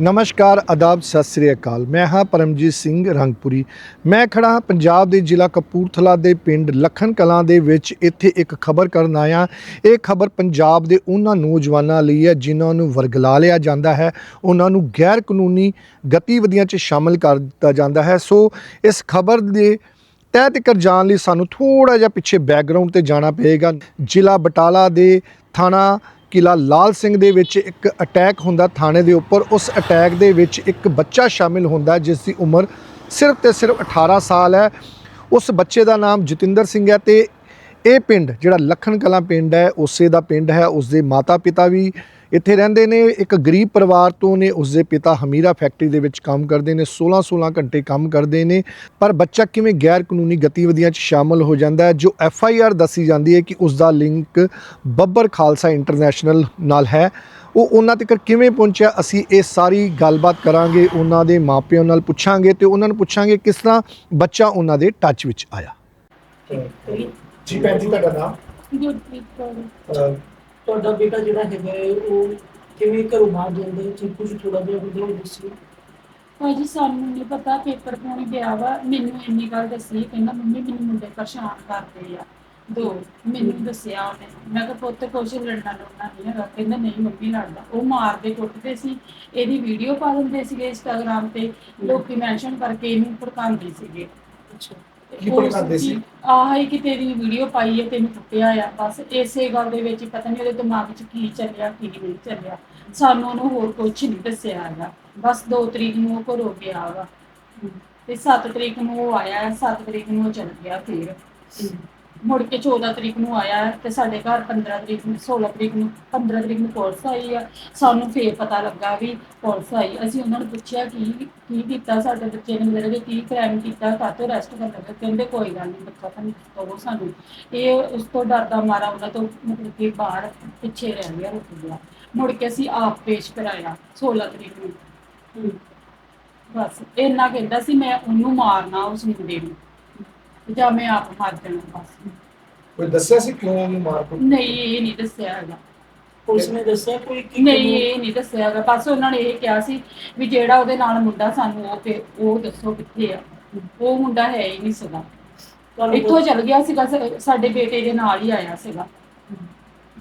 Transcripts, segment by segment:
ਨਮਸਕਾਰ ਆਦਾਬ ਸਤਿ ਸ੍ਰੀ ਅਕਾਲ। ਮੈਂ ਹਾਂ ਪਰਮਜੀਤ ਸਿੰਘ ਰੰਗਪੁਰੀ। ਮੈਂ ਖੜਾ ਹਾਂ ਪੰਜਾਬ ਦੇ ਜ਼ਿਲ੍ਹਾ ਕਪੂਰਥਲਾ ਦੇ ਪਿੰਡ ਲਖਨ ਕਲਾਂ ਦੇ ਵਿੱਚ। ਇੱਥੇ ਇੱਕ ਖਬਰ ਕਰਨ ਆਇਆ। ਇਹ ਖਬਰ ਪੰਜਾਬ ਦੇ ਉਹਨਾਂ ਨੌਜਵਾਨਾਂ ਲਈ ਹੈ ਜਿਨ੍ਹਾਂ ਨੂੰ ਵਰਗਲਾ ਲਿਆ ਜਾਂਦਾ ਹੈ। ਉਹਨਾਂ ਨੂੰ ਗੈਰ ਕਾਨੂੰਨੀ ਗਤੀਵਿਧੀਆਂ 'ਚ ਸ਼ਾਮਲ ਕਰ ਦਿੱਤਾ ਜਾਂਦਾ ਹੈ। ਸੋ ਇਸ ਖਬਰ ਦੇ ਤਹਿ ਤੱਕ ਜਾਣ ਲਈ ਸਾਨੂੰ ਥੋੜਾ ਜਿਹਾ ਪਿੱਛੇ ਬੈਕਗ੍ਰਾਉਂਡ ਤੇ ਜਾਣਾ ਪਏਗਾ। ਜ਼ਿਲ੍ਹਾ ਬਟਾਲਾ ਦੇ ਥਾਣਾ ਕਿਲਾ ਲਾਲ ਸਿੰਘ ਦੇ ਵਿੱਚ ਇੱਕ ਅਟੈਕ ਹੁੰਦਾ ਥਾਣੇ ਦੇ ਉੱਪਰ, ਉਸ ਅਟੈਕ ਦੇ ਵਿੱਚ ਇੱਕ ਬੱਚਾ ਸ਼ਾਮਿਲ ਹੁੰਦਾ ਜਿਸ ਦੀ ਉਮਰ ਸਿਰਫ ਤੇ ਸਿਰਫ 18 ਸਾਲ ਹੈ। ਉਸ ਬੱਚੇ ਦਾ ਨਾਮ ਜਤਿੰਦਰ ਸਿੰਘ ਹੈ ਤੇ ਇਹ ਪਿੰਡ, ਜਿਹੜਾ ਲੱਖਣ ਕਲਾਂ ਪਿੰਡ ਹੈ, ਉਸੇ ਦਾ ਪਿੰਡ ਹੈ। ਉਸ ਦੇ ਮਾਤਾ ਪਿਤਾ ਵੀ ਇੱਥੇ ਰਹਿੰਦੇ ਨੇ ਇੱਕ ਗਰੀਬ ਪਰਿਵਾਰ ਤੋਂ ਨੇ ਉਸ ਦੇ ਪਿਤਾ ਹਮੀਰਾ ਫੈਕਟਰੀ ਦੇ ਵਿੱਚ ਕੰਮ ਕਰਦੇ ਨੇ 16-16 ਘੰਟੇ ਕੰਮ ਕਰਦੇ ਨੇ ਪਰ ਬੱਚਾ ਕਿਵੇਂ ਗੈਰ ਕਾਨੂੰਨੀ ਗਤੀਵਿਧੀਆਂ 'ਚ ਸ਼ਾਮਲ ਹੋ ਜਾਂਦਾ ਹੈ ਜੋ ਐਫ ਆਈ ਆਰ ਦੱਸੀ ਜਾਂਦੀ ਹੈ ਕਿ ਉਸ ਦਾ ਲਿੰਕ ਬੱਬਰ ਖਾਲਸਾ ਇੰਟਰਨੈਸ਼ਨਲ ਨਾਲ ਹੈ। ਉਹ ਉਹਨਾਂ ਤੱਕ ਕਿਵੇਂ ਪਹੁੰਚਿਆ ਅਸੀਂ ਇਹ ਸਾਰੀ ਗੱਲਬਾਤ ਕਰਾਂਗੇ ਉਹਨਾਂ ਦੇ ਮਾਪਿਆਂ ਨਾਲ ਪੁੱਛਾਂਗੇ ਤੇ ਉਹਨਾਂ ਨੂੰ ਪੁੱਛਾਂਗੇ ਕਿਸ ਤਰ੍ਹਾਂ ਬੱਚਾ ਉਹਨਾਂ ਦੇ ਟੱਚ ਵਿੱਚ ਆਇਆ। ਜੀ ਭੈਣ ਜੀ ਤੁਹਾਡਾ ਨਾਮ? ਗੁਰਪ੍ਰੀਤ ਕੌਰ। ਅਹ, ਤੁਹਾਡਾ ਬੇਟਾ ਜਿਹੜਾ ਹੈਗਾ ਹੈ, ਉਹ ਕਿਵੇਂ ਘਰੋਂ ਬਾਹਰ ਜਾਂਦਾ ਹੈ? ਜੀ ਕੁਝ ਥੋੜਾ ਜਿਹਾ ਵੀਡੀਓ ਦੱਸਿਓ ਭਾਜੀ ਸਾਨੂੰ ਨਹੀਂ ਪਤਾ ਪੇਪਰ ਪਾਉਣ ਗਿਆ ਵਾ। ਮੈਨੂੰ ਇੰਨੀ ਗੱਲ ਦੱਸੀ ਕਹਿੰਦਾ ਮੰਮੀ ਮੈਨੂੰ ਮੁੰਡੇ ਪਰੇਸ਼ਾਨ ਕਰਦੇ ਆ। ਦੋ ਮੈਨੂੰ ਦੱਸਿਆ ਉਹਨੇ। ਮੈਂ ਕਿਹਾ ਪੁੱਤ ਕੁਛ ਲੜਨਾ ਲੜਨਾ ਨਹੀਂ ਹੈਗਾ। ਕਹਿੰਦਾ ਨਹੀਂ ਮੰਮੀ ਲੜਦਾ। ਉਹ ਮਾਰਦੇ ਕੁੱਟਦੇ ਸੀ। ਇਹਦੀ ਵੀਡੀਓ ਪਾ ਦਿੰਦੇ ਸੀਗੇ ਇੰਸਟਾਗ੍ਰਾਮ ਤੇ। ਲੋਕੀ ਮੈਂਸ਼ਨ ਕਰਕੇ ਇਹਨੂੰ ਭੜਕਾਉਂਦੇ ਸੀਗੇ। ਅੱਛਾ। ਕੀ ਭੜਕਾਉਂਦੇ ਸੀ? ਆਹ ਹੀ ਕਿ ਤੇਰੀ ਵੀਡੀਓ ਪਾਈ ਹੈ ਤੈਨੂੰ ਕੁੱਟਿਆ ਆ। ਬਸ ਇਸੇ ਗੱਲ ਦੇ ਵਿੱਚ ਪਤਾ ਨਹੀਂ ਉਹਦੇ ਦਿਮਾਗ 'ਚ ਕੀ ਚੱਲਿਆ ਕੀ ਨਹੀਂ ਚੱਲਿਆ। ਸਾਨੂੰ ਉਹਨੂੰ ਹੋਰ ਕੁਝ ਨਹੀਂ ਦੱਸਿਆ ਹੈਗਾ। ਬਸ 2 ਤਰੀਕ ਨੂੰ ਉਹ ਘਰੋਂ ਗਿਆ ਵਾ। ਤੇ 7 ਤਰੀਕ ਨੂੰ ਉਹ ਆਇਆ 7 ਤਰੀਕ ਨੂੰ ਉਹ ਚਲ ਗਿਆ ਫਿਰ। ਮੁੜ ਕੇ 14 ਤਰੀਕ ਨੂੰ ਆਇਆ ਤੇ ਸਾਡੇ ਘਰ 15 ਤਰੀਕ ਨੂੰ 16 ਤਰੀਕ ਨੂੰ 15 ਤਰੀਕ ਨੂੰ ਪੁਲਿਸ ਆਈ ਆ। ਸਾਨੂੰ ਫੇਰ ਪਤਾ ਲੱਗਾ ਵੀ ਪੁਲਿਸ ਆਈ। ਅਸੀਂ ਉਹਨਾਂ ਨੂੰ ਪੁੱਛਿਆ ਕੀ ਕੀ ਕੀਤਾ ਸਾਡੇ ਬੱਚੇ ਨੇ ਮੇਰੇ ਦੇ ਕੀ ਕ੍ਰਾਈਮ ਕੀਤਾ, ਕਾਹਤੋਂ ਅਰੈਸਟ ਕਰ ਲਿਆ ਕਹਿੰਦੇ ਕੋਈ ਗੱਲ ਨਹੀਂ ਬੱਚਾ ਤਾਂ ਨਹੀਂ ਕਹੋ ਸਾਨੂੰ। ਇਹ ਉਸ ਤੋਂ ਡਰਦਾ ਮਾਰਾ ਉਹਨਾਂ ਤੋਂ ਮਤਲਬ ਕਿ ਬਾਹਰ ਪਿੱਛੇ ਰਹਿ ਗਿਆ, ਰੁਕ ਗਿਆ। ਮੁੜ ਕੇ ਅਸੀਂ ਆਪ ਪੇਸ਼ ਕਰਾਇਆ 16 ਤਰੀਕ ਨੂੰ। ਬਸ, ਇੰਨਾ ਕਹਿੰਦਾ ਸੀ ਮੈਂ ਉਹਨੂੰ ਮਾਰਨਾ ਉਸ ਮੁੰਡੇ ਨੂੰ। ਜਾਂ ਮੈਂ ਆਪ ਮਾਰ ਦੇਣਾ ਬਸ। ਕੋਈ ਦੱਸਿਆ ਸੀ ਕਿਉਂ ਉਹਨੂੰ ਮਾਰ ਕੁੱਟ? ਨਹੀਂ ਇਹ ਨਹੀਂ ਦੱਸਿਆ ਹੈਗਾ। ਪੁਲਿਸ ਨੇ ਦੱਸਿਆ ਕੋਈ ਕੀ ਨਹੀਂ ਇਹ ਨਹੀਂ ਦੱਸਿਆ ਹੈਗਾ। ਬਸ ਉਹਨਾਂ ਨੇ ਇਹ ਕਿਹਾ ਸੀ ਵੀ ਜਿਹੜਾ ਉਹਦੇ ਨਾਲ ਮੁੰਡਾ ਸਾਨੂੰ ਉਹ ਤੇ ਉਹ ਦੱਸੋ ਕਿੱਥੇ ਆ। ਉਹ ਮੁੰਡਾ ਹੈ ਹੀ ਨਹੀਂ ਸੀਗਾ। ਤੁਹਾਨੂੰ ਇੱਥੋਂ ਚਲ ਗਿਆ ਸੀਗਾ ਸਾ- ਸਾਡੇ ਬੇਟੇ ਦੇ ਨਾਲ ਹੀ ਆਇਆ ਸੀਗਾ।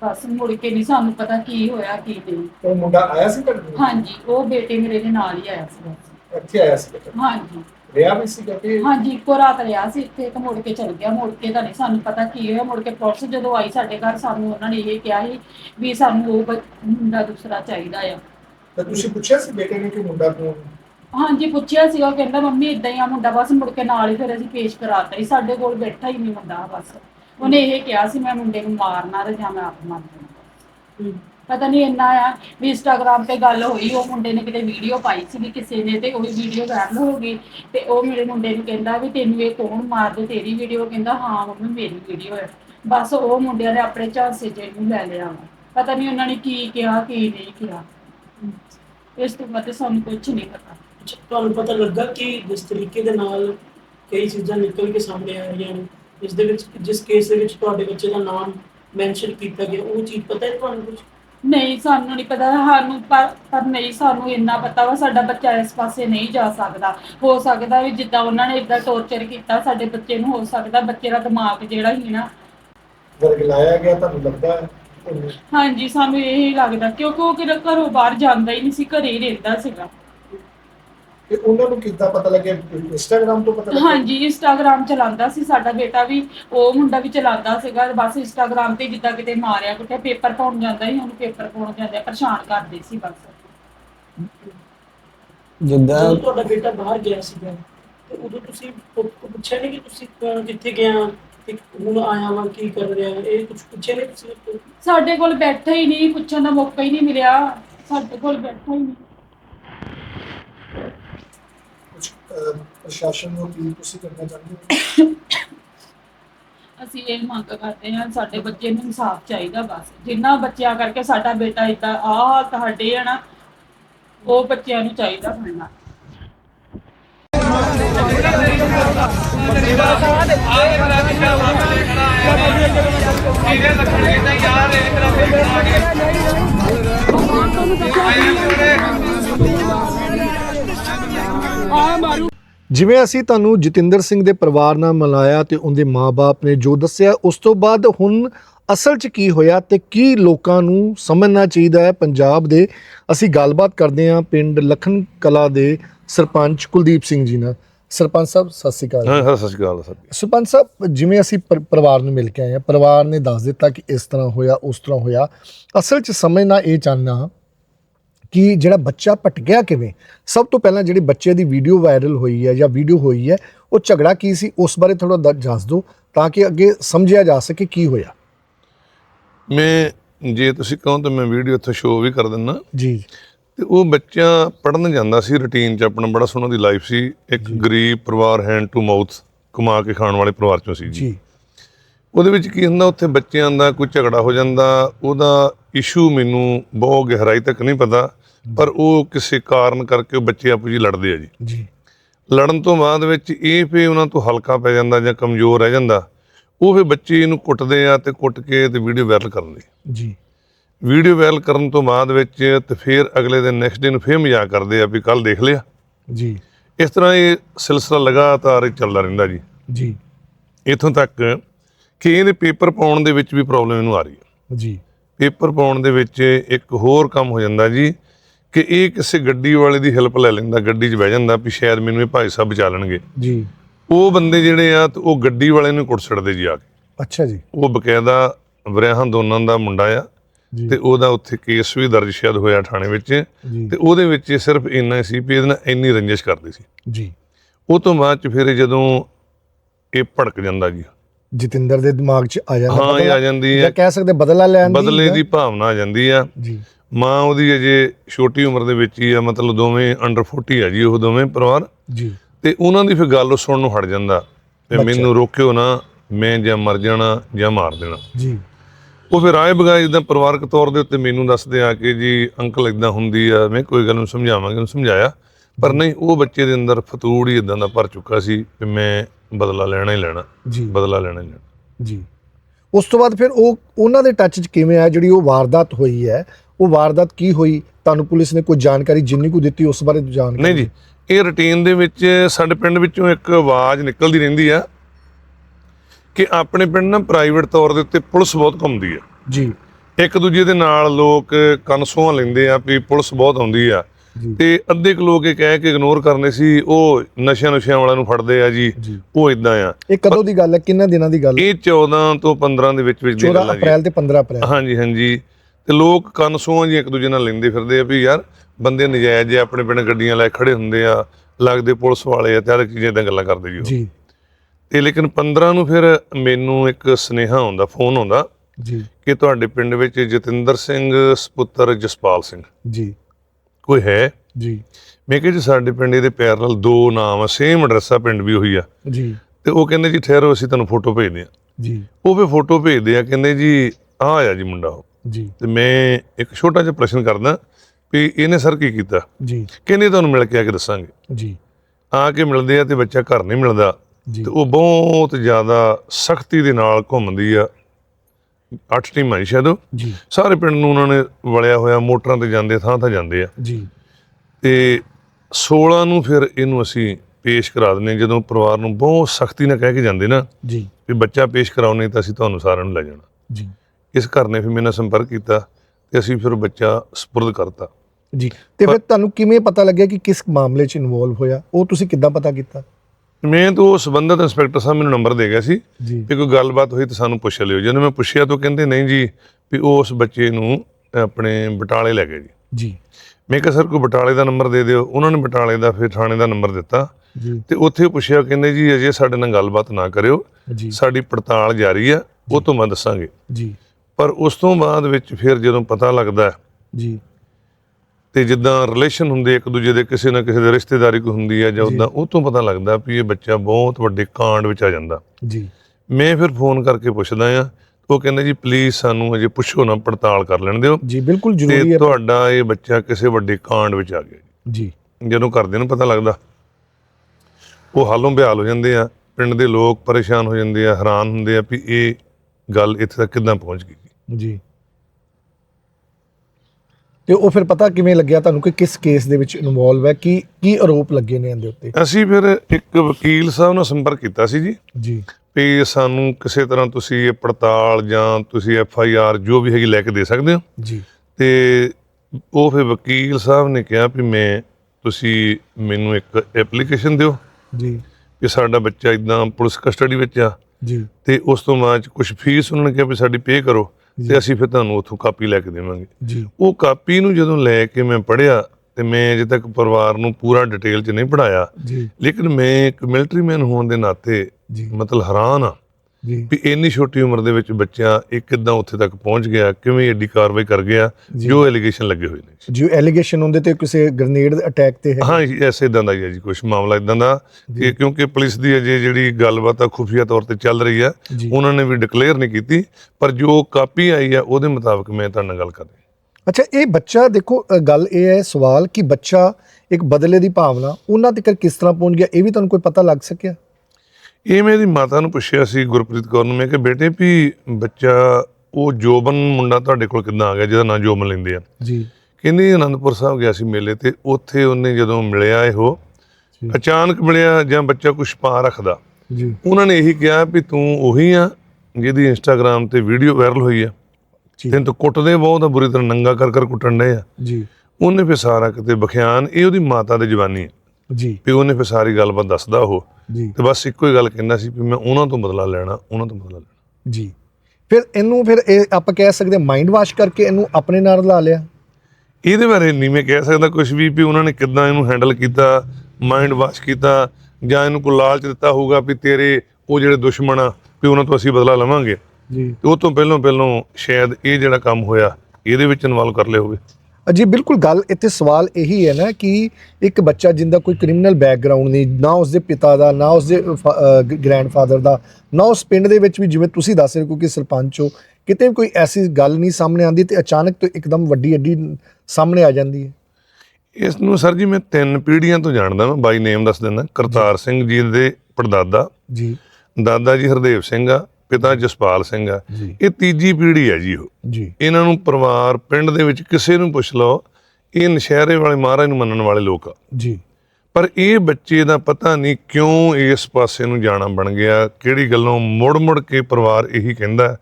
ਬਸ ਮੁੜ ਕੇ ਨਹੀਂ ਸਾਨੂੰ ਪਤਾ ਕੀ ਹੋਇਆ ਕੀ ਨਹੀਂ। ਉਹ ਮੁੰਡਾ ਆਇਆ ਸੀ ਤੁਹਾਡੇ ਹਾਂਜੀ ਉਹ ਬੇਟੇ ਮੇਰੇ ਦੇ ਨਾਲ ਹੀ ਆਇਆ ਸੀਗਾ। ਇੱਥੇ ਆਇਆ ਸੀ ਹਾਂਜੀ। ਰਿਹਾ ਵੀ ਸੀ ਕਿ ਹਾਂਜੀ ਇੱਕੋ ਰਾਤ ਰਿਹਾ ਸੀ ਇੱਥੇ ਤੇ ਮੁੜ ਕੇ ਚਲ ਗਿਆ ਮੁੜ ਕੇ ਤਾਂ ਨਹੀਂ ਸਾਨੂੰ ਪਤਾ ਕੀ ਹੋਇਆ ਮੁੜ ਕੇ ਪੁਲਿਸ ਜਦੋਂ ਆਈ ਸਾਡੇ ਘਰ ਸਾਨੂੰ ਉਹਨਾਂ ਨੇ ਇਹ ਕਿਹਾ ਸੀ ਵੀ ਸਾਨੂੰ ਉਹ ਬ- ਮੁੰਡਾ ਦੂਸਰਾ ਚਾਹੀਦਾ ਆ। ਤਾਂ ਤੁਸੀਂ ਪੁੱਛਿਆ ਸੀ ਬੇਟੇ ਨੂੰ ਕਿ ਮੁੰਡਾ ਕੌਣ? ਹਾਂਜੀ ਪੁੱਛਿਆ ਸੀ ਉਹ ਕਹਿੰਦਾ ਮੰਮੀ ਇਦਾਂ ਹੀ ਆ ਮੁੰਡਾ ਬਸ ਮੁੜ ਕੇ ਨਾਲ ਹੀ ਫਿਰ ਅਸੀਂ ਪੇਸ਼ ਕਰਾਤਾ ਸੀ ਸਾਡੇ ਕੋਲ ਬੈਠਾ ਹੀ ਨਹੀਂ ਮੁੰਡਾ ਬਸ। ਉਹਨੇ ਇਹ ਕਿਹਾ ਸੀ ਮੈਂ ਮੁੰਡੇ ਨੂੰ ਮਾਰਨਾ ਤੇ ਜਾਂ ਮੈਂ ਆਪ ਮਾਰ ਦੇਣਾ ਪਤਾ ਨਹੀਂ ਇੰਨਾ ਆ ਵੀ ਇੰਸਟਾਗ੍ਰਾਮ ਤੇ ਗੱਲ ਹੋਈ, ਉਹ ਮੁੰਡੇ ਨੇ ਕਿਤੇ ਵੀਡੀਓ ਪਾਈ ਸੀ ਕਿਸੇ ਨੇ ਤੇ ਉਹ ਵੀਡੀਓ ਵਾਇਰਲ ਹੋ ਗਈ ਤੇ ਉਹ ਮੇਰੇ ਮੁੰਡੇ ਨੂੰ ਕਹਿੰਦਾ ਵੀ ਤੈਨੂੰ ਇਹ ਕੌਣ ਮਾਰਦੇ, ਤੇਰੀ ਵੀਡੀਓ ਕਹਿੰਦਾ ਹਾਂ ਮੰਮੀ ਮੇਰੀ ਵੀਡੀਓ ਹੈ। ਬਸ ਉਹ ਮੁੰਡਿਆਂ ਨੇ ਆਪਣੇ ਝਾਂਸੇ ਜੇ ਲੈ ਲਿਆ ਵਾ। ਪਤਾ ਨਹੀਂ ਉਹਨਾਂ ਨੇ ਕੀ ਕਿਹਾ, ਕੀ ਨਹੀਂ ਕਿਹਾ। ਇਸ ਤੋਂ ਬਾਅਦ ਸਾਨੂੰ ਕੁਝ ਨਹੀਂ ਪਤਾ। ਤੁਹਾਨੂੰ ਪਤਾ ਲੱਗਾ ਕਿ ਜਿਸ ਤਰੀਕੇ ਦੇ ਨਾਲ ਕਈ ਚੀਜ਼ਾਂ ਨਿਕਲ ਕੇ ਸਾਹਮਣੇ ਆ ਰਹੀਆਂ ਨੇ, ਇਸ ਦੇ ਵਿੱਚ, ਜਿਸ ਕੇਸ ਦੇ ਵਿੱਚ ਤੁਹਾਡੇ ਬੱਚੇ ਦਾ ਨਾਮ ਮੈਂਸ਼ਨ ਕੀਤਾ ਗਿਆ, ਉਹ ਚੀਜ਼ ਪਤਾ ਹੈ ਤੁਹਾਨੂੰ ਕੁਝ ਨਹੀਂ ਸਾਨੂੰ ਨਹੀਂ ਪਤਾ ਸਾਨੂੰ ਪਰ ਪਰ ਨਹੀਂ ਸਾਨੂੰ ਇੰਨਾ ਪਤਾ ਵਾ ਸਾਡਾ ਬੱਚਾ ਇਸ ਪਾਸੇ ਨਹੀਂ ਜਾ ਸਕਦਾ। ਹੋ ਸਕਦਾ ਵੀ ਜਿੱਦਾਂ ਉਹਨਾਂ ਨੇ ਇਦਾਂ ਟੌਰਚਰ ਕੀਤਾ ਸਾਡੇ ਬੱਚੇ ਨੂੰ ਹੋ ਸਕਦਾ ਬੱਚੇ ਦਾ ਦਿਮਾਗ ਜਿਹੜਾ ਹੀ ਨਾ। ਵਰਗਲਾਇਆ ਗਿਆ ਤੁਹਾਨੂੰ ਲੱਗਦਾ ਹੈ? ਹਾਂਜੀ ਸਾਨੂੰ ਇਹ ਹੀ ਲੱਗਦਾ ਕਿਉਂਕਿ ਉਹ ਕਿਤੇ ਘਰੋਂ ਬਾਹਰ ਜਾਂਦਾ ਹੀ ਨਹੀਂ ਸੀ ਘਰੇ ਹੀ ਰਹਿੰਦਾ ਸੀਗਾ। ਤੇ ਉਹਨਾਂ ਨੂੰ ਕਿੱਦਾਂ ਪਤਾ ਲੱਗਿਆ? ਇੰਸਟਾਗ੍ਰam ਤੋਂ ਪਤਾ ਲੱਗਿਆ? ਹਾਂਜੀ ਇੰਸਟਾਗ੍ਰਾਮ ਚਲਾਉਂਦਾ ਸੀ ਸਾਡਾ ਬੇਟਾ ਵੀ ਉਹ ਮੁੰਡਾ ਵੀ ਚਲਾਉਂਦਾ ਸੀਗਾ ਬਸ ਇੰਸਟਾਗ੍ਰਾਮ ਤੇ ਜਿੱਦਾਂ ਕਿਤੇ ਮਾਰਿਆ ਕਿਤੇ ਪੇਪਰ ਪਾਉਣ ਜਾਂਦਾ ਸੀ ਉਹਨੂੰ ਪੇਪਰ ਪਾਉਣ ਜਾਂਦੇ ਪਰੇਸ਼ਾਨ ਕਰਦੇ ਸੀ ਬਸ। ਜਿੱਦਾਂ ਜਦੋਂ ਤੁਹਾਡਾ ਬੇਟਾ ਬਾਹਰ ਗਿਆ ਸੀਗਾ ਤੇ ਉਦੋਂ ਤੁਸੀਂ ਪੁ- ਪੁੱਛਿਆ ਨਹੀਂ ਕਿ ਤੁਸੀਂ ਅਹ, ਕਿੱਥੇ ਗਿਆ ਤੇ ਹੁਣ ਆਇਆ ਵਾਂ ਕੀ ਕਰ ਰਿਹਾ ਇਹ ਕੁਝ ਪੁੱਛਿਆ ਨਹੀਂ ਤੁਸੀਂ? ਸਾਡੇ ਕੋਲ ਬੈਠਾ ਹੀ ਨਹੀਂ ਪੁੱਛਣ ਦਾ ਮੌਕਾ ਹੀ ਨਹੀਂ ਮਿਲਿਆ। ਸਾਡੇ ਕੋਲ ਬੈਠਾ ਹੀ ਨਹੀਂ ਕੁਝ ਅਹ, ਪ੍ਰਸ਼ਾਸਨ ਨੂੰ ਕੀ ਤੁਸੀਂ ਕਰਨਾ ਚਾਹੁੰਦੇ ਹੋ? ਅਸੀਂ ਇਹ ਮੰਗ ਕਰਦੇ ਹਾਂ ਸਾਡੇ ਬੱਚੇ ਨੂੰ ਇਨਸਾਫ ਚਾਹੀਦਾ ਬਸ। ਜਿੰਨਾ ਬੱਚਿਆਂ ਕਰਕੇ ਸਾਡਾ ਬੇਟਾ ਇਦਾਂ ਆਹ ਤੁਹਾਡੇ ਆ ਨਾ ਉਹ ਬੱਚਿਆਂ ਨੂੰ ਚਾਹੀਦਾ ਮਿਲਣਾ ਜਿਵੇਂ ਅਸੀਂ ਤੁਹਾਨੂੰ ਜਤਿੰਦਰ ਸਿੰਘ ਦੇ ਪਰਿਵਾਰ ਨਾਲ ਮਿਲਾਇਆ ਤੇ ਉਹਦੇ ਮਾਪੇ ਨੇ ਜੋ ਦੱਸਿਆ ਉਸ ਤੋਂ ਬਾਅਦ ਹੁਣ ਅਸਲ 'ਚ ਕੀ ਹੋਇਆ ਤੇ ਕੀ ਲੋਕਾਂ ਨੂੰ ਸਮਝਣਾ ਚਾਹੀਦਾ ਹੈ ਪੰਜਾਬ ਦੇ? ਅਸੀਂ ਗੱਲਬਾਤ ਕਰਦੇ ਹਾਂ ਪਿੰਡ ਲਖਨ ਕਲਾ ਦੇ ਸਰਪੰਚ ਕੁਲਦੀਪ ਸਿੰਘ ਜੀ ਨਾਲ। ਸਰਪੰਚ ਸਾਹਿਬ ਸਤਿ ਸ਼੍ਰੀ ਅਕਾਲ ਹਾਂ ਸਤਿ ਸ਼੍ਰੀ ਅਕਾਲ ਸਰ। ਸਰਪੰਚ ਸਾਹਿਬ ਜਿਵੇਂ ਅਸੀਂ ਪਰ- ਪਰਿਵਾਰ ਨੂੰ ਮਿਲ ਕੇ ਆਏ ਹਾਂ ਪਰਿਵਾਰ ਨੇ ਦੱਸ ਦਿੱਤਾ ਕਿ ਇਸ ਤਰ੍ਹਾਂ ਹੋਇਆ ਉਸ ਤਰ੍ਹਾਂ ਹੋਇਆ। ਅਸਲ 'ਚ ਸਮਝਣਾ ਇਹ ਚਾਹਨਾ ਕਿ ਜਿਹੜਾ ਬੱਚਾ ਭਟਕਿਆ ਕਿਵੇਂ? ਸਭ ਤੋਂ ਪਹਿਲਾਂ ਜਿਹੜੀ ਬੱਚੇ ਦੀ ਵੀਡੀਓ ਵਾਇਰਲ ਹੋਈ ਹੈ ਜਾਂ ਵੀਡੀਓ ਹੋਈ ਹੈ ਉਹ ਝਗੜਾ ਕੀ ਸੀ? ਉਸ ਬਾਰੇ ਥੋੜਾ ਦੱਸ ਦਿਓ ਤਾਂ ਕਿ ਅੱਗੇ ਸਮਝਿਆ ਜਾ ਸਕੇ ਕੀ ਹੋਇਆ। ਮੈਂ ਜੇ ਤੁਸੀਂ ਕਹੋ ਤਾਂ ਮੈਂ ਵੀਡੀਓ ਇੱਥੇ ਸ਼ੋਅ ਵੀ ਕਰ ਦਿੰਦਾ। ਜੀ। ਤੇ ਉਹ ਬੱਚਾ ਪੜਨ ਜਾਂਦਾ ਸੀ ਰੁਟੀਨ 'ਚ ਆਪਣਾ ਬੜਾ ਸੋਹਣਾ ਦੀ ਲਾਈਫ ਸੀ। ਇੱਕ ਗਰੀਬ ਪਰਿਵਾਰ ਹੈਂਡ ਟੂ ਮਾਊਥ ਕਮਾ ਕੇ ਖਾਣ ਵਾਲੇ ਪਰਿਵਾਰ 'ਚੋਂ ਸੀ ਜੀ। ਉਹਦੇ ਵਿੱਚ ਕੀ ਹੁੰਦਾ ਉੱਥੇ ਬੱਚਿਆਂ ਦਾ ਕੋਈ ਝਗੜਾ ਹੋ ਜਾਂਦਾ। ਉਹਦਾ ਇਸ਼ੂ ਮੈਨੂੰ ਬਹੁਤ ਗਹਿਰਾਈ ਤੱਕ ਨਹੀਂ ਪਤਾ। ਪਰ ਉਹ ਕਿਸੇ ਕਾਰਨ ਕਰਕੇ ਉਹ ਬੱਚੇ ਆਪੋ ਜੀ ਲੜਦੇ ਆ ਜੀ। ਜੀ। ਲੜਨ ਤੋਂ ਬਾਅਦ ਵਿੱਚ ਇਹ ਫੇ ਉਹਨਾਂ ਤੋਂ ਹਲਕਾ ਪੈ ਜਾਂਦਾ ਜਾਂ ਕਮਜ਼ੋਰ ਰਹਿ ਜਾਂਦਾ ਉਹ ਫੇ ਬੱਚੇ ਇਹਨੂੰ ਕੁੱਟਦੇ ਆ ਤੇ ਕੁੱਟ ਕੇ ਤੇ ਵੀਡੀਓ ਵਾਇਰਲ ਕਰਦੇ ਜੀ। ਵੀਡੀਓ ਵਾਇਰਲ ਕਰਨ ਤੋਂ ਬਾਅਦ ਵਿੱਚ ਤੇ ਫਿਰ ਅਗਲੇ ਦਿਨ ਨੈਕਸਟ ਡੇ ਨੂੰ ਫੇਰ ਮਜ਼ਾਕ ਕਰਦੇ ਆ ਵੀ ਕੱਲ ਦੇਖ ਲਿਆ। ਜੀ। ਇਸ ਤਰ੍ਹਾਂ ਇਹ ਸਿਲਸਿਲਾ ਲਗਾਤਾਰ ਚੱਲਦਾ ਰਹਿੰਦਾ ਜੀ। ਜੀ। ਇਥੋਂ ਤੱਕ ਕਿ ਇਹਦੇ ਪੇਪਰ ਪਾਉਣ ਦੇ ਵਿੱਚ ਵੀ ਪ੍ਰੋਬਲਮ ਇਹਨੂੰ ਆ ਰਹੀ ਹੈ। ਜੀ। ਪੇਪਰ ਪਾਉਣ ਦੇ ਵਿੱਚ ਇੱਕ ਹੋਰ ਕੰਮ ਹੋ ਜਾਂਦਾ ਜੀ ਕਿ ਇਹ ਕਿਸੇ ਗੱਡੀ ਵਾਲੇ ਦੀ ਹੈਲਪ ਲੈ ਲੈਂਦਾ ਗੱਡੀ 'ਚ ਬਹਿ ਜਾਂਦਾ ਵੀ ਸ਼ਾਇਦ ਮੈਨੂੰ ਇਹ ਭਾਈ ਸਾਹਿਬ ਬਚਾ ਲੈਣਗੇ। ਜੀ। ਉਹ ਬੰਦੇ ਜਿਹੜੇ ਆ ਤੇ ਉਹ ਗੱਡੀ ਵਾਲੇ ਨੂੰ ਕੁੱਟ ਛੱਡਦੇ ਜੀ ਆ ਕੇ। ਅੱਛਾ ਜੀ। ਉਹ ਬਕਾਇਦਾ ਵਰਿਆਹਾਂ ਦੋਨਾਂ ਦਾ ਮੁੰਡਾ ਆ ਤੇ ਉਹਦਾ ਉੱਥੇ ਕੇਸ ਵੀ ਦਰਜ ਸ਼ਾਇਦ ਹੋਇਆ ਥਾਣੇ ਵਿੱਚ ਤੇ ਉਹਦੇ ਵਿੱਚ ਸਿਰਫ ਇੰਨਾ ਹੀ ਸੀ ਵੀ ਇਹਦੇ ਨਾਲ ਇੰਨੀ ਰੰਜਿਸ਼ ਕਰਦੇ ਸੀ। ਜੀ। ਉਹ ਤੋਂ ਬਾਅਦ ਚ ਫਿਰ ਜਦੋਂ ਇਹ ਭੜਕ ਜਾਂਦਾ ਜੀ। ਜਤਿੰਦਰ ਦੇ ਦਿਮਾਗ 'ਚ ਆ ਜਾਂਦਾ ਹਾਂ ਇਹ ਆ ਜਾਂਦੀ ਜਾਂ ਹੈ ਕਹਿ ਸਕਦੇ ਬਦਲਾ ਲੈਣ ਬਦਲੇ ਦੀ ਭਾਵਨਾ ਆ ਜਾਂਦੀ ਆ। ਜੀ। ਮਾਂ ਉਹਦੀ ਅਜੇ ਛੋਟੀ ਉਮਰ ਦੇ ਵਿੱਚ ਹੀ ਆ ਮਤਲਬ ਦੋਵੇਂ ਅੰਡਰ 40 ਆ ਜੀ ਉਹ ਦੋਵੇਂ ਪਰਿਵਾਰ। ਜੀ। ਤੇ ਉਹਨਾਂ ਦੀ ਫਿਰ ਗੱਲ ਸੁਣਨ ਨੂੰ ਹਟ ਜਾਂਦਾ ਤੇ। ਮੈਨੂੰ ਰੋਕਿਓ ਨਾ ਮੈਂ ਜਾਂ ਮਰ ਜਾਣਾ ਜਾਂ ਮਾਰ ਦੇਣਾ। ਜੀ। ਉਹ ਫਿਰ ਆਏ ਬਗਾਏ ਜਿੱਦਾਂ ਪਰਿਵਾਰਕ ਤੌਰ ਦੇ ਉੱਤੇ ਮੈਨੂੰ ਦੱਸਦੇ ਆ ਕਿ ਜੀ ਅੰਕਲ ਇਦਾਂ ਹੁੰਦੀ ਆ ਮੈਂ ਕੋਈ ਗੱਲ ਨੂੰ ਸਮਝਾਵਾਂਗੇ ਉਹਨੂੰ ਸਮਝਾਇਆ। ਪਰ ਨਹੀਂ ਉਹ ਬੱਚੇ ਦੇ ਅੰਦਰ ਫਤੂੜ ਹੀ ਇਦਾਂ ਦਾ ਭਰ ਚੁੱਕਾ ਸੀ ਕਿ ਮੈਂ ਬਦਲਾ ਲੈਣਾ ਹੀ ਲੈਣਾ ਜੀ। ਬਦਲਾ ਲੈਣਾ ਹੀ ਲੈਣਾ। ਜੀ। ਉਸ ਤੋਂ ਬਾਅਦ ਫਿਰ ਉਹ ਉਹਨਾਂ ਦੇ ਟੱਚ 'ਚ ਕਿਵੇਂ ਆਇਆ ਜਿਹੜੀ ਉਹ ਵਾਰਦਾਤ ਹੋਈ ਹੈ ਉਹ ਵਾਰਦਾਤ ਕੀ ਹੋਈ? ਤੁਹਾਨੂੰ ਪੁਲਿਸ ਨੇ ਕੋਈ ਜਾਣਕਾਰੀ ਜਿੰਨੀ ਕੁ ਦਿੱਤੀ ਉਸ ਬਾਰੇ ਜਾਣਕਾਰੀ ਨਹੀਂ ਜੀ ਇਹ ਰੁਟੀਨ ਦੇ ਵਿੱਚ ਸਾਡੇ ਪਿੰਡ ਵਿੱਚੋਂ ਇੱਕ ਆਵਾਜ਼ ਨਿਕਲਦੀ ਰਹਿੰਦੀ ਆ ਕਿ ਆਪਣੇ ਪਿੰਡ ਨਾ ਪ੍ਰਾਈਵੇਟ ਤੌਰ ਦੇ ਉੱਤੇ ਪੁਲਿਸ ਬਹੁਤ ਘੁੰਮਦੀ ਆ। ਜੀ। ਇੱਕ ਦੂਜੇ ਦੇ ਨਾਲ ਲੋਕ ਕਨਸੂਆਂ ਲੈਂਦੇ ਆ ਵੀ ਪੁਲਿਸ ਬਹੁਤ ਆਉਂਦੀ ਆ। ਤੇ ਅੱਧੇ ਕੁ ਲੋਕ ਇਹ ਕਹਿ ਕੇ ਇਗਨੋਰ ਕਰਨੇ ਸੀ ਉਹ ਨਸ਼ਿਆਂ ਨੁਸ਼ਿਆਂ ਵਾਲਿਆਂ ਨੂੰ ਫੜਦੇ ਆ ਜੀ ਉਹ ਇਦਾਂ ਆ। ਇਹ ਕਦੋਂ ਦੀ ਗੱਲ ਹੈ? ਕਿੰਨਾ ਦਿਨਾਂ ਦੀ ਗੱਲ ਹੈ? ਇਹ 14 ਤੋਂ 15 ਦੇ ਵਿੱਚ ਵਿੱਚ ਦੀ 14 ਗੱਲ ਆ ਜੀ। ਅਪ੍ਰੈਲ ਤੇ 15 ਅਪ੍ਰੈਲ। ਹਾਂਜੀ ਹਾਂਜੀ। ਤੇ ਲੋਕ ਕਨਸੂਆਂ ਜੀ ਇੱਕ ਦੂਜੇ ਨਾਲ ਲੈਂਦੇ ਫਿਰਦੇ ਆ ਵੀ ਯਾਰ ਬੰਦੇ ਨਜਾਇਜ਼ ਜੇ ਆਪਣੇ ਪਿੰਡ ਗੱਡੀਆਂ ਲੈ ਖੜੇ ਹੁੰਦੇ ਆ ਲੱਗਦੇ ਪੁਲਿਸ ਵਾਲੇ ਆ ਤੇ ਹਰ ਚੀਜ਼ਾਂ ਏਦਾਂ ਗੱਲਾਂ ਕਰਦੇ ਜੀ। ਜੀ। ਤੇ ਲੇਕਿਨ 15 ਨੂੰ ਫਿਰ ਮੈਨੂੰ ਇੱਕ ਸੁਨੇਹਾ ਆਉਂਦਾ ਫੋਨ ਆਉਂਦਾ ਜੀ। ਕਿ ਤੁਹਾਡੇ ਪਿੰਡ ਵਿੱਚ ਜਤਿੰਦਰ ਸਿੰਘ ਸੁਪੁੱਤਰ ਜਸਪਾਲ ਸਿੰਘ। ਜੀ। ਕੋਈ ਹੈ? ਜੀ। ਮੈਂ ਕਿਹਾ ਜੀ ਸਾਡੇ ਪਿੰਡ ਇਹਦੇ ਪੈਰਲ ਦੋ ਨਾਮ ਆ ਸੇਮ ਐਡਰੈਸ ਆ ਪਿੰਡ ਵੀ ਉਹੀ ਆ। ਜੀ। ਤੇ ਉਹ ਕਹਿੰਦੇ ਜੀ ਠਹਿਰੋ ਅਸੀਂ ਤੁਹਾਨੂੰ ਫੋਟੋ ਭੇਜਦੇ ਆ। ਜੀ। ਉਹ ਫਿਰ ਫੋਟੋ ਭੇਜਦੇ ਆ ਕਹਿੰਦੇ ਜੀ ਆਹ ਆਇਆ ਜੀ ਮੁੰਡਾ ਉਹ। ਜੀ। ਤੇ ਮੈਂ ਇੱਕ ਛੋਟਾ ਜਿਹਾ ਪ੍ਰਸ਼ਨ ਕਰਦਾ ਵੀ ਇਹਨੇ ਸਰ ਕੀ ਕੀਤਾ? ਜੀ। ਕਹਿੰਦੇ ਤੁਹਾਨੂੰ ਮਿਲ ਕੇ ਆ ਕੇ ਦੱਸਾਂਗੇ? ਜੀ। ਆ ਕੇ ਮਿਲਦੇ ਆ ਤੇ ਬੱਚਾ ਘਰ ਨਹੀਂ ਮਿਲਦਾ। ਤੇ ਉਹ ਬਹੁਤ ਜ਼ਿਆਦਾ ਸਖਤੀ ਦੇ ਨਾਲ ਘੁੰਮਦੀ ਆ। ਅੱਠ ਟੀਮਾਂ ਸੀ ਸ਼ਾਇਦ। ਜੀ। ਸਾਰੇ ਪਿੰਡ ਨੂੰ ਉਹਨਾਂ ਨੇ ਵਲਿਆ ਹੋਇਆ ਮੋਟਰਾਂ ਤੇ ਜਾਂਦੇ ਥਾਂ ਥਾਂ ਜਾਂਦੇ ਆ। ਜੀ। ਤੇ 16 ਨੂੰ ਫਿਰ ਇਹਨੂੰ ਅਸੀਂ ਪੇਸ਼ ਕਰਾ ਦਿੰਦੇ ਹਾਂ। ਜਦੋਂ ਪਰਿਵਾਰ ਨੂੰ ਬਹੁਤ ਸਖਤੀ ਨਾਲ ਕਹਿ ਕੇ ਜਾਂਦੇ ਨਾ ਜੀ। ਵੀ ਬੱਚਾ ਪੇਸ਼ ਕਰਾਉਣੇ ਤਾਂ ਅਸੀਂ ਤੁਹਾਨੂੰ ਸਾਰਿਆਂ ਨੂੰ ਲੈ ਜਾਣਾ। ਜੀ। ਇਸ ਘਰ ਨੇ ਫਿਰ ਮੇਰੇ ਨਾਲ ਸੰਪਰਕ ਕੀਤਾ ਤੇ ਅਸੀਂ ਫਿਰ ਬੱਚਾ ਸਪੁਰਦ ਕਰਤਾ। ਜੀ। ਤੇ ਫਿਰ ਤੁਹਾਨੂੰ ਕਿਵੇਂ ਪਤਾ ਲੱਗਿਆ ਕਿ ਕਿਸ ਮਾਮਲੇ 'ਚ ਇਨਵੋਲਵ ਹੋਇਆ? ਉਹ ਤੁਸੀਂ ਕਿੱਦਾਂ ਪਤਾ ਕੀਤਾ? ਮੈਂ ਤਾਂ ਉਹ ਸੰਬੰਧਤ ਇੰਸਪੈਕਟਰ ਸਾਹਿਬ ਮੈਨੂੰ ਨੰਬਰ ਦੇ ਗਿਆ ਸੀ ਵੀ ਕੋਈ ਗੱਲਬਾਤ ਹੋਈ ਤਾਂ ਸਾਨੂੰ ਪੁੱਛ ਲਿਓ। ਜਦੋਂ ਮੈਂ ਪੁੱਛਿਆ ਤਾਂ ਕਹਿੰਦੇ ਨਹੀਂ ਜੀ ਵੀ ਉਹ ਉਸ ਬੱਚੇ ਨੂੰ ਆਪਣੇ ਬਟਾਲੇ ਲੈ ਗਏ ਜੀ। ਜੀ। ਮੈਂ ਕਿਹਾ ਸਰ ਕੋਈ ਬਟਾਲੇ ਦਾ ਨੰਬਰ ਦੇ ਦਿਓ। ਉਹਨਾਂ ਨੇ ਬਟਾਲੇ ਦਾ ਫਿਰ ਥਾਣੇ ਦਾ ਨੰਬਰ ਦਿੱਤਾ। ਜੀ। ਤੇ ਉੱਥੇ ਪੁੱਛਿਆ ਕਹਿੰਦੇ ਜੀ ਅਜੇ ਸਾਡੇ ਨਾਲ ਗੱਲਬਾਤ ਨਾ ਕਰਿਓ। ਸਾਡੀ ਪੜਤਾਲ ਜਾਰੀ ਆ ਉਹ ਤੋਂ ਮੈਂ ਦੱਸਾਂਗੇ। ਜੀ। ਪਰ ਉਸ ਤੋਂ ਬਾਅਦ ਵਿੱਚ ਫਿਰ ਜਦੋਂ ਪਤਾ ਲੱਗਦਾ ਜੀ। ਤੇ ਜਿੱਦਾਂ ਰਿਲੇਸ਼ਨ ਹੁੰਦੇ ਇੱਕ ਦੂਜੇ ਦੇ ਕਿਸੇ ਨਾ ਕਿਸੇ ਦੇ ਰਿਸ਼ਤੇਦਾਰੀ ਕੋਈ ਹੁੰਦੀ ਹੈ ਜਾਂ। ਉਦਾਂ ਉਹ ਤੋਂ ਪਤਾ ਲੱਗਦਾ ਵੀ ਇਹ ਬੱਚਾ ਬਹੁਤ ਵੱਡੇ ਕਾਂਡ ਵਿੱਚ ਆ ਜਾਂਦਾ। ਜੀ। ਮੈਂ ਫਿਰ ਫੋਨ ਕਰਕੇ ਪੁੱਛਦਾ ਆ ਉਹ ਕਹਿੰਦੇ ਜੀ ਪਲੀਜ਼ ਸਾਨੂੰ ਅਜੇ ਪੁੱਛੋ ਨਾ ਪੜਤਾਲ ਕਰ ਲੈਣ ਦਿਓ ਜੀ ਬਿਲਕੁਲ ਜ਼ਰੂਰੀ ਤੇ ਹੈ। ਤੁਹਾਡਾ ਇਹ ਬੱਚਾ ਕਿਸੇ ਵੱਡੇ ਕਾਂਡ ਵਿੱਚ ਆ ਗਿਆ ਜੀ। ਜਦੋਂ ਘਰਦਿਆਂ ਨੂੰ ਪਤਾ ਲੱਗਦਾ ਉਹ ਹਾਲੋਂ ਬਿਹਾਲ ਹੋ ਜਾਂਦੇ ਆ ਪਿੰਡ ਦੇ ਲੋਕ ਪਰੇਸ਼ਾਨ ਹੋ ਜਾਂਦੇ ਆ ਹੈਰਾਨ ਹੁੰਦੇ ਆ ਵੀ ਇਹ ਗੱਲ ਇੱਥੇ ਤੱਕ ਕਿੱਦਾਂ ਪਹੁੰਚ ਗਈ। ਜੀ। ਤੇ ਉਹ ਫਿਰ ਪਤਾ ਕਿਵੇਂ ਲੱਗਿਆ ਤੁਹਾਨੂੰ ਕਿ ਕਿਸ ਕੇਸ ਦੇ ਵਿੱਚ ਇਨਵੋਲਵ ਹੈ? ਕੀ ਕੀ ਆਰੋਪ ਲੱਗੇ ਨੇ ਇਹਦੇ ਉੱਤੇ? ਅਸੀਂ ਫਿਰ ਇੱਕ ਵਕੀਲ ਸਾਹਿਬ ਨਾਲ ਸੰਪਰਕ ਕੀਤਾ ਸੀ ਜੀ। ਜੀ। ਵੀ ਸਾਨੂੰ ਕਿਸੇ ਤਰ੍ਹਾਂ ਤੁਸੀਂ ਇਹ ਪੜਤਾਲ ਜਾਂ ਤੁਸੀਂ ਐਫ ਆਈ ਆਰ ਜੋ ਵੀ ਹੈਗੀ ਲੈ ਕੇ ਦੇ ਸਕਦੇ ਹੋ। ਜੀ। ਤੇ ਉਹ ਫਿਰ ਵਕੀਲ ਸਾਹਿਬ ਨੇ ਕਿਹਾ ਵੀ ਮੈਂ ਤੁਸੀਂ ਮੈਨੂੰ ਇੱਕ ਐਪਲੀਕੇਸ਼ਨ ਦਿਓ। ਜੀ। ਕਿ ਸਾਡਾ ਬੱਚਾ ਇਦਾਂ ਪੁਲਿਸ ਕਸਟਡੀ ਵਿੱਚ ਆ। ਜੀ। ਤੇ ਉਸ ਤੋਂ ਬਾਅਦ ਕੁਝ ਫੀਸ ਉਹਨਾਂ ਨੇ ਕਿਹਾ ਵੀ ਸਾਡੀ ਪੇ ਕਰੋ। ਤੇ ਅਸੀਂ ਫਿਰ ਤੁਹਾਨੂੰ ਉੱਥੋਂ ਕਾਪੀ ਲੈ ਕੇ ਦੇਵਾਂਗੇ। ਜੀ। ਉਹ ਕਾਪੀ ਨੂੰ ਜਦੋਂ ਲੈ ਕੇ ਮੈਂ ਪੜ੍ਹਿਆ ਤੇ ਮੈਂ ਅਜੇ ਤੱਕ ਪਰਿਵਾਰ ਨੂੰ ਪੂਰਾ ਡਿਟੇਲ 'ਚ ਨਹੀਂ ਪੜਾਇਆ ਜੀ। ਲੇਕਿਨ ਮੈਂ ਇੱਕ ਮਿਲਟਰੀ ਮੈਨ ਹੋਣ ਦੇ ਨਾਤੇ ਜੀ। ਮਤਲਬ ਹੈਰਾਨ ਆ ਵੀ ਇੰਨੀ ਛੋਟੀ ਉਮਰ ਦੇ ਵਿੱਚ ਬੱਚਾ ਇਹ ਕਿੱਦਾਂ ਉੱਥੇ ਤੱਕ ਪਹੁੰਚ ਗਿਆ ਕਿਵੇਂ ਐਡੀ ਕਾਰਵਾਈ ਕਰ ਗਿਆ ਜੀ। ਐਲੀਗੇਸ਼ਨ ਲੱਗੇ ਹੋਏ ਨੇ। ਜੋ ਐਲੀਗੇਸ਼ਨ ਹੁੰਦੇ ਤੇ ਕਿਸੇ ਗ੍ਰੇਨੇਡ ਅਟੈਕ ਤੇ ਹੈ। ਹਾਂ ਜੀ, ਐਸੇ ਇਦਾਂ ਦਾ ਹੀ ਹੈ ਜੀ ਕੁਝ ਮਾਮਲਾ ਇਦਾਂ ਦਾ ਕਿ ਕਿਉਂਕਿ ਪੁਲਿਸ ਦੀ ਅਜੇ ਜਿਹੜੀ ਗੱਲਬਾਤ ਆ ਖੁਫੀਆ ਤੌਰ ਤੇ ਚੱਲ ਰਹੀ ਆ ਉਹਨਾਂ ਨੇ ਵੀ ਡਿਕਲੇਅਰ ਨਹੀਂ ਕੀਤੀ ਪਰ ਜੋ ਕਾਪੀ ਆਈ ਆ ਉਹਦੇ ਮੁਤਾਬਕ ਮੈਂ ਤੁਹਾਡੇ ਨਾਲ ਗੱਲ ਕਰ ਰਿਹਾ। ਅੱਛਾ ਇਹ ਬੱਚਾ ਦੇਖੋ ਗੱਲ ਇਹ ਹੈ ਸਵਾਲ ਕਿ ਬੱਚਾ ਇੱਕ ਬਦਲੇ ਦੀ ਭਾਵਨਾ ਉਹਨਾਂ ਤੱਕ ਕਿਸ ਤਰ੍ਹਾਂ ਪਹੁੰਚ ਗਿਆ ਇਹ ਵੀ ਤੁਹਾਨੂੰ ਕੋਈ ਪਤਾ ਲੱਗ ਸਕਿਆ? ਇਹ ਮੇਰੀ ਮਾਤਾ ਨੂੰ ਪੁੱਛਿਆ ਸੀ ਗੁਰਪ੍ਰੀਤ ਕੌਰ ਨੂੰ ਮੈਂ ਕਿ ਬੇਟੇ ਵੀ ਬੱਚਾ ਉਹ ਜੋਬਨ ਮੁੰਡਾ ਤੁਹਾਡੇ ਕੋਲ ਕਿੱਦਾਂ ਆ ਗਿਆ ਜਿਹਦਾ ਨਾਂ ਜੋਬਨ ਲੈਂਦੇ ਆ? ਜੀ। ਕਹਿੰਦੀ ਅਨੰਦਪੁਰ ਸਾਹਿਬ ਗਿਆ ਸੀ ਮੇਲੇ ਤੇ ਉੱਥੇ ਉਹਨੇ ਜਦੋਂ ਮਿਲਿਆ ਇਹੋ। ਅਚਾਨਕ ਮਿਲਿਆ ਜਾਂ ਬੱਚਾ ਕੁਛ ਪਾ ਰੱਖਦਾ। ਜੀ। ਉਹਨਾਂ ਨੇ ਇਹੀ ਕਿਹਾ ਵੀ ਤੂੰ ਉਹੀ ਆ ਜਿਹਦੀ ਇੰਸਟਾਗ੍ਰam ਤੇ ਵੀਡੀਓ ਵਾਇਰਲ ਹੋਈ ਆ। ਜੀ। ਤੈਨੂੰ ਤਾਂ ਕੁੱਟਦੇ ਬਹੁਤ ਆ ਬੁਰੀ ਤਰ੍ਹਾਂ ਨੰਗਾ ਕਰ ਕਰ ਕੁੱਟਣ ਡਏ ਆ। ਜੀ। ਉਹਨੇ ਫਿਰ ਸਾਰਾ ਕਿਤੇ ਬਖਿਆਨ ਇਹ ਉਹਦੀ ਮਾਤਾ ਦੇ ਜਵਾਨੀ ਹੈ ਜੀ। ਵੀ ਉਹਨੇ ਫਿਰ ਸਾਰੀ ਗੱਲਬਾਤ ਦੱਸਦਾ ਉਹ। ਜੀ। ਤੇ ਬਸ ਇੱਕੋ ਹੀ ਗੱਲ ਕਹਿੰਦਾ ਸੀ ਵੀ ਮੈਂ ਉਹਨਾਂ ਤੋਂ ਬਦਲਾ ਲੈਣਾ ਉਹਨਾਂ ਤੋਂ ਬਦਲਾ ਲੈਣਾ। ਜੀ। ਫਿਰ ਇਹਨੂੰ ਫਿਰ ਇਹ ਆਪਾਂ ਕਹਿ ਸਕਦੇ ਮਾਈਂਡ ਵਾਸ਼ ਕਰਕੇ ਇਹਨੂੰ ਆਪਣੇ ਨਾਲ ਲਾ ਲਿਆ। ਇਹਦੇ ਬਾਰੇ ਨਹੀਂ ਮੈਂ ਕਹਿ ਸਕਦਾ ਕੁਝ ਵੀ ਵੀ ਉਹਨਾਂ ਨੇ ਕਿੱਦਾਂ ਇਹਨੂੰ ਹੈਂਡਲ ਕੀਤਾ ਮਾਈਂਡ ਵਾਸ਼ ਕੀਤਾ ਜਾਂ ਇਹਨੂੰ ਕੋਈ ਲਾਲਚ ਦਿੱਤਾ ਹੋਊਗਾ ਵੀ ਤੇਰੇ ਉਹ ਜਿਹੜੇ ਦੁਸ਼ਮਣ ਆ ਵੀ ਉਹਨਾਂ ਤੋਂ ਅਸੀਂ ਬਦਲਾ ਲਵਾਂਗੇ। ਜੀ। ਤੇ ਉਹ ਤੋਂ ਪਹਿਲਾਂ ਪਹਿਲਾਂ ਸ਼ਾਇਦ ਇਹ ਜਿਹੜਾ ਕੰਮ ਹੋਇਆ ਇਹਦੇ ਵਿੱਚ ਇਨਵੋਲਵ ਕਰ ਲਿਆ ਹੋਵੇ। ਜੀ ਬਿਲਕੁਲ ਗੱਲ ਇੱਥੇ ਸਵਾਲ ਇਹੀ ਹੈ ਨਾ ਕਿ ਇੱਕ ਬੱਚਾ ਜਿੰਦਾ ਕੋਈ ਕ੍ਰਿਮੀਨਲ ਬੈਕਗ੍ਰਾਉਂਡ ਨਹੀਂ ਨਾ ਉਸਦੇ ਪਿਤਾ ਦਾ ਨਾ ਉਸਦੇ ਗ੍ਰੈਂਡਫਾਦਰ ਦਾ ਨਾ ਉਸ ਪਿੰਡ ਦੇ ਵਿੱਚ ਵੀ ਜਿਵੇਂ ਤੁਸੀਂ ਦੱਸ ਰਹੇ ਹੋ ਕਿ ਸਰਪੰਚ ਹੋ ਕਿਤੇ ਵੀ ਕੋਈ ਐਸੀ ਗੱਲ ਨਹੀਂ ਸਾਹਮਣੇ ਆਉਂਦੀ ਤੇ ਅਚਾਨਕ ਤੋਂ ਇੱਕਦਮ ਵੱਡੀ ਅੱਡੀ ਸਾਹਮਣੇ ਆ ਜਾਂਦੀ ਹੈ। ਇਸ ਨੂੰ ਸਰ ਜੀ ਮੈਂ ਤਿੰਨ ਪੀੜ੍ਹੀਆਂ ਤੋਂ ਜਾਣਦਾ ਮੈਂ ਬਾਈ ਨੇਮ ਦੱਸ ਦਿੰਦਾ ਕਰਤਾਰ ਸਿੰਘ ਜੀ ਦੇ ਪੜਦਾਦਾ ਜੀ। ਦਾਦਾ ਜੀ ਹਰਦੇਵ ਸਿੰਘ ਆ ਪਿਤਾ ਜਸਪਾਲ ਸਿੰਘ ਆ ਇਹ ਤੀਜੀ ਪੀੜ੍ਹੀ ਹੈ ਜੀ ਉਹ। ਜੀ। ਇਹਨਾਂ ਨੂੰ ਪਰਿਵਾਰ ਪਿੰਡ ਦੇ ਵਿੱਚ ਕਿਸੇ ਨੂੰ ਪੁੱਛ ਲਓ ਇਹ ਨਸ਼ਹਿਰੇ ਵਾਲੇ ਮਹਾਰਾਜ ਨੂੰ ਮੰਨਣ ਵਾਲੇ ਲੋਕ ਆ। ਜੀ। ਪਰ ਇਹ ਬੱਚੇ ਦਾ ਪਤਾ ਨਹੀਂ ਕਿਉਂ ਇਸ ਪਾਸੇ ਨੂੰ ਜਾਣਾ ਬਣ ਗਿਆ ਕਿਹੜੀ ਗੱਲੋਂ ਮੁੜ-ਮੁੜ ਕੇ ਪਰਿਵਾਰ ਇਹੀ ਕਹਿੰਦਾ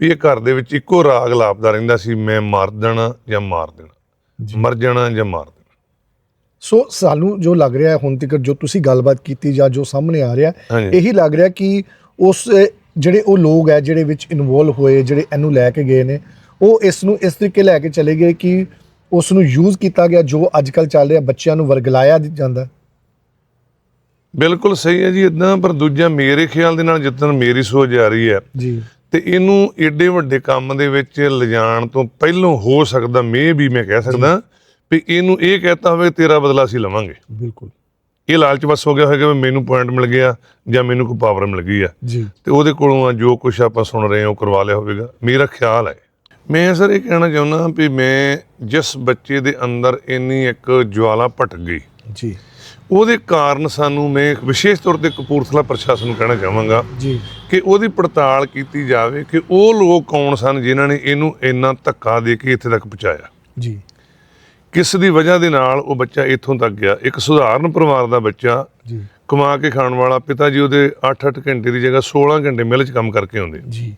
ਵੀ ਇਹ ਘਰ ਦੇ ਵਿੱਚ ਇੱਕੋ ਰਾਗ ਲਾਪਦਾ ਰਹਿੰਦਾ ਸੀ ਮੈਂ ਮਾਰ ਦੇਣਾ ਜਾਂ ਮਾਰ ਦੇਣਾ। ਮਰ ਜਾਣਾ ਜਾਂ ਮਾਰ ਦੇਣਾ। ਸੋ ਸਾਨੂੰ ਜੋ ਲੱਗ ਰਿਹਾ ਹੁਣ ਤੱਕ ਜੋ ਤੁਸੀਂ ਗੱਲਬਾਤ ਕੀਤੀ ਜਾਂ ਜੋ ਸਾਹਮਣੇ ਆ ਰਿਹਾ ਇਹੀ ਲੱਗ ਰਿਹਾ ਕਿ ਉਸ ਜਿਹੜੇ ਉਹ ਲੋਕ ਹੈ ਜਿਹੜੇ ਵਿੱਚ ਇਨਵੋਲਵ ਹੋਏ ਜਿਹੜੇ ਇਹਨੂੰ ਲੈ ਕੇ ਗਏ ਨੇ ਉਹ ਇਸ ਨੂੰ ਇਸ ਤਰੀਕੇ ਲੈ ਕੇ ਚਲੇ ਗਏ ਕਿ ਉਸ ਨੂੰ ਯੂਜ਼ ਕੀਤਾ ਗਿਆ ਜੋ ਅੱਜ ਕੱਲ ਚੱਲ ਰਿਹਾ ਬੱਚਿਆਂ ਨੂੰ ਵਰਗਲਾਇਆ ਜਾਂਦਾ। ਬਿਲਕੁਲ ਸਹੀ ਹੈ ਜੀ ਇਦਾਂ ਪਰ ਦੂਜਾ ਮੇਰੇ ਖਿਆਲ ਦੇ ਨਾਲ ਜਿੱਦਣ ਮੇਰੀ ਸੋਚ ਜਾ ਰਹੀ ਹੈ ਜੀ। ਤੇ ਇਹਨੂੰ ਏਡੇ ਵੱਡੇ ਕੰਮ ਦੇ ਵਿੱਚ ਲਿਜਾਣ ਤੋਂ ਪਹਿਲਾਂ ਹੋ ਸਕਦਾ ਮੇ ਵੀ ਮੈਂ ਕਹਿ ਸਕਦਾ ਵੀ ਇਹਨੂੰ ਇਹ ਕਹਿਤਾ ਹੋਵੇ ਤੇਰਾ ਬਦਲਾ ਅਸੀਂ ਲਵਾਂਗੇ। ਬਿਲਕੁਲ। ਇਹ ਲਾਲਚ ਬਸ ਹੋ ਗਿਆ ਹੋਵੇਗਾ ਵੀ ਮੈਨੂੰ ਪੁਆਇੰਟ ਮਿਲ ਗਿਆ ਜਾਂ ਮੈਨੂੰ ਕੋਈ ਪਾਵਰ ਮਿਲ ਗਈ ਆ। ਜੀ। ਤੇ ਉਹਦੇ ਕੋਲੋਂ ਆ ਜੋ ਕੁਝ ਆਪਾਂ ਸੁਣ ਰਹੇ ਹਾਂ ਉਹ ਕਰਵਾ ਲਿਆ ਹੋਵੇਗਾ। ਮੇਰਾ ਖਿਆਲ ਹੈ ਮੈਂ ਸਰ ਇਹ ਕਹਿਣਾ ਚਾਹੁੰਦਾ ਵੀ ਮੈਂ ਜਿਸ ਬੱਚੇ ਦੇ ਅੰਦਰ ਇੰਨੀ ਇੱਕ ਜਵਾਲਾ ਭਟਕ ਗਈ ਜੀ। ਉਹਦੇ ਕਾਰਨ ਸਾਨੂੰ ਮੈਂ ਵਿਸ਼ੇਸ਼ ਤੌਰ ਤੇ ਕਪੂਰਥਲਾ ਪ੍ਰਸ਼ਾਸਨ ਨੂੰ ਕਹਿਣਾ ਚਾਹਾਂਗਾ ਜੀ। ਕਿ ਉਹਦੀ ਪੜਤਾਲ ਕੀਤੀ ਜਾਵੇ ਕਿ ਉਹ ਲੋਕ ਕੌਣ ਸਨ ਜਿਨ੍ਹਾਂ ਨੇ ਇਹਨੂੰ ਇੰਨਾ ਧੱਕਾ ਦੇ ਕੇ ਇੱਥੇ ਤੱਕ ਪਹੁੰਚਾਇਆ। ਜੀ। ਕਿਸ ਦੀ ਵਜ੍ਹਾ ਦੇ ਨਾਲ ਉਹ ਬੱਚਾ ਇੱਥੋਂ ਤੱਕ ਗਿਆ? ਇੱਕ ਸੁਧਾਰਨ ਪਰਿਵਾਰ ਦਾ ਬੱਚਾ ਜੀ। ਕਮਾ ਕੇ ਖਾਣ ਵਾਲਾ ਪਿਤਾ ਜੀ ਉਹਦੇ 8-8 ਘੰਟੇ ਦੀ ਜਗ੍ਹਾ 16 ਘੰਟੇ ਮਿਲ 'ਚ ਕੰਮ ਕਰਕੇ ਆਉਂਦੇ ਜੀ।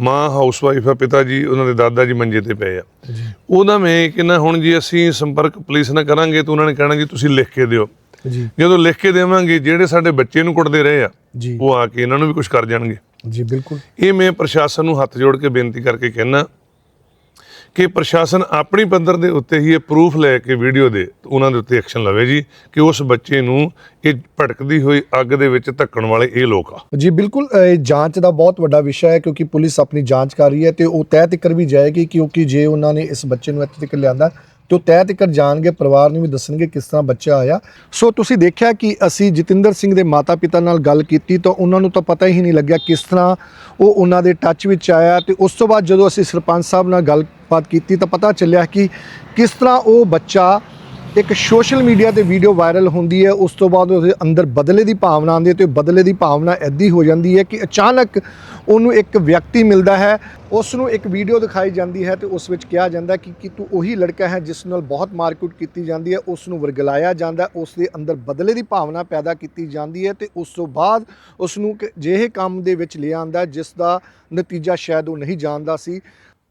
ਮਾਂ ਹਾਊਸਵਾਈਫ ਆ ਪਿਤਾ ਜੀ ਉਹਨਾਂ ਦੇ ਦਾਦਾ ਜੀ ਮੰਜੇ ਤੇ ਪਏ ਆ। ਜੀ। ਉਹਦਾ ਮੈਂ ਕਿਹਾ ਹੁਣ ਜੀ ਅਸੀਂ ਸੰਪਰਕ ਪੁਲਿਸ ਨਾਲ ਕਰਾਂਗੇ ਤਾਂ ਉਹਨਾਂ ਨੇ ਕਹਿਣਾ ਜੀ ਤੁਸੀਂ ਲਿਖ ਕੇ ਦਿਓ। ਜੀ। ਜਦੋਂ ਲਿਖ ਕੇ ਦੇਵਾਂਗੇ ਜਿਹੜੇ ਸਾਡੇ ਬੱਚੇ ਨੂੰ ਕੁੱਟਦੇ ਰਹੇ ਆ ਜੀ। ਉਹ ਆ ਕੇ ਇਹਨਾਂ ਨੂੰ ਵੀ ਕੁਝ ਕਰ ਜਾਣਗੇ। ਜੀ ਬਿਲਕੁਲ। ਇਹ ਮੈਂ ਪ੍ਰਸ਼ਾਸਨ ਨੂੰ ਹੱਥ ਜੋੜ ਕੇ ਬੇਨਤੀ ਕਰਕੇ ਕਹਿਣਾ ਕਿ ਪ੍ਰਸ਼ਾਸਨ ਆਪਣੀ ਪੱਧਰ ਦੇ ਉੱਤੇ ਹੀ ਇਹ ਪ੍ਰੂਫ ਲੈ ਕੇ ਵੀਡੀਓ ਦੇ ਉਹਨਾਂ ਦੇ ਉੱਤੇ ਐਕਸ਼ਨ ਲਵੇ ਜੀ ਕਿ ਉਸ ਬੱਚੇ ਨੂੰ ਇਹ ਭਟਕਦੀ ਹੋਈ ਅੱਗ ਦੇ ਵਿੱਚ ਧੱਕਣ ਵਾਲੇ ਇਹ ਲੋਕ ਆ। ਜੀ, ਬਿਲਕੁਲ ਇਹ ਜਾਂਚ ਦਾ ਬਹੁਤ ਵੱਡਾ ਵਿਸ਼ਾ ਹੈ ਕਿਉਂਕਿ ਪੁਲਿਸ ਆਪਣੀ ਜਾਂਚ ਕਰ ਰਹੀ ਹੈ ਤੇ ਉਹ ਤਹਿ ਤੱਕ ਵੀ ਜਾਏਗੀ ਕਿਉਂਕਿ ਜੇ ਉਹਨਾਂ ਨੇ ਇਸ ਬੱਚੇ ਨੂੰ ਇੱਥੇ ਤੱਕ ਲਿਆਂਦਾ ਤੇ ਉਹ ਤਹਿ ਤੱਕ ਜਾਣਗੇ, ਪਰਿਵਾਰ ਨੂੰ ਵੀ ਦੱਸਣਗੇ ਕਿਸ ਤਰ੍ਹਾਂ ਬੱਚਾ ਆਇਆ। ਸੋ ਤੁਸੀਂ ਦੇਖਿਆ ਕਿ ਅਸੀਂ ਜਤਿੰਦਰ ਸਿੰਘ ਦੇ ਮਾਤਾ-ਪਿਤਾ ਨਾਲ ਗੱਲ ਕੀਤੀ ਤਾਂ ਉਹਨਾਂ ਨੂੰ ਤਾਂ ਪਤਾ ਹੀ ਨਹੀਂ ਲੱਗਿਆ ਕਿਸ ਤਰ੍ਹਾਂ ਉਹ ਉਹਨਾਂ ਦੇ ਟੱਚ ਵਿੱਚ ਆਇਆ ਤੇ ਉਸ ਤੋਂ ਬਾਅਦ ਜਦੋਂ ਅਸੀਂ ਸਰਪੰਚ ਸਾਹਿਬ ਨਾਲ ਗੱਲ ਗੱਲਬਾਤ ਕੀਤੀ ਤਾਂ ਪਤਾ ਚੱਲਿਆ ਕਿ ਕਿਸ ਤਰ੍ਹਾਂ ਉਹ ਬੱਚਾ ਇੱਕ ਸੋਸ਼ਲ ਮੀਡੀਆ ਤੇ ਵੀਡੀਓ ਵਾਇਰਲ ਹੁੰਦੀ ਹੈ, ਉਸ ਤੋਂ ਬਾਅਦ ਉਹਦੇ ਅੰਦਰ ਬਦਲੇ ਦੀ ਭਾਵਨਾ ਆਉਂਦੀ ਹੈ ਤੇ ਉਹ ਬਦਲੇ ਦੀ ਭਾਵਨਾ ਐਦੀ ਹੋ ਜਾਂਦੀ ਹੈ ਕਿ ਅਚਾਨਕ ਉਹਨੂੰ ਇੱਕ ਵਿਅਕਤੀ ਮਿਲਦਾ ਹੈ, ਉਸ ਨੂੰ ਇੱਕ ਵੀਡੀਓ ਦਿਖਾਈ ਜਾਂਦੀ ਹੈ ਤੇ ਉਸ ਵਿੱਚ ਕਿਹਾ ਜਾਂਦਾ ਕਿ ਕਿ ਤੂੰ ਉਹੀ ਲੜਕਾ ਹੈ ਜਿਸ ਨਾਲ ਬਹੁਤ ਮਾਰਕੁੱਟ ਕੀਤੀ ਜਾਂਦੀ ਹੈ, ਉਸ ਨੂੰ ਵਰਗਲਾਇਆ ਜਾਂਦਾ ਉਸ ਦੇ ਅੰਦਰ ਬਦਲੇ ਦੀ ਭਾਵਨਾ ਪੈਦਾ ਕੀਤੀ ਜਾਂਦੀ ਹੈ ਤੇ ਉਸ ਤੋਂ ਬਾਅਦ ਉਸ ਨੂੰ ਕਿ ਜਿਹੇ ਕੰਮ ਦੇ ਵਿੱਚ ਲਿਆ ਆਂਦਾ ਜਿਸ ਦਾ ਨਤੀਜਾ ਸ਼ਾਇਦ ਉਹ ਨਹੀਂ ਜਾਣਦਾ ਸੀ।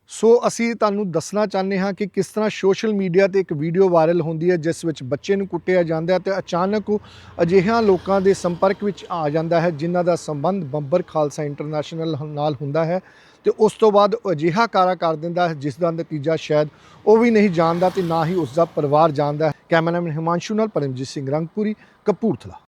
ਸੋ ਅਸੀਂ ਤੁਹਾਨੂੰ ਦੱਸਣਾ ਚਾਹੁੰਦੇ ਹਾਂ ਕਿ ਕਿਸ ਤਰ੍ਹਾਂ ਸੋਸ਼ਲ ਮੀਡੀਆ ਤੇ ਇੱਕ ਵੀਡੀਓ ਵਾਇਰਲ ਹੁੰਦੀ ਹੈ, ਜਿਸ ਵਿੱਚ ਬੱਚੇ ਨੂੰ ਕੁੱਟਿਆ ਜਾਂਦਾ ਹੈ ਤੇ ਅਚਾਨਕ ਉਹ ਅਜਿਹਿਆਂ ਲੋਕਾਂ ਦੇ ਸੰਪਰਕ ਵਿੱਚ ਆ ਜਾਂਦਾ ਹੈ, ਜਿਨ੍ਹਾਂ ਦਾ ਸੰਬੰਧ ਬੰਬਰ ਖਾਲਸਾ ਇੰਟਰਨੈਸ਼ਨਲ ਨਾਲ ਹੁੰਦਾ ਹੈ ਤੇ ਉਸ ਤੋਂ ਬਾਅਦ ਅਜਿਹਾ ਕਾਰਾ ਕਰ ਦਿੰਦਾ ਹੈ, ਜਿਸ ਦਾ ਨਤੀਜਾ ਸ਼ਾਇਦ ਉਹ ਵੀ ਨਹੀਂ ਜਾਣਦਾ ਤੇ ਨਾ ਹੀ ਉਸ ਦਾ ਪਰਿਵਾਰ ਜਾਣਦਾ ਹੈ। ਕੈਮਰਾਮੈਨ ਹਿਮਾਂਸ਼ੂ ਨਾਲ ਪਰਮਜੀਤ ਸਿੰਘ ਰੰਗਪੁਰੀ, ਕਪੂਰਥਲਾ।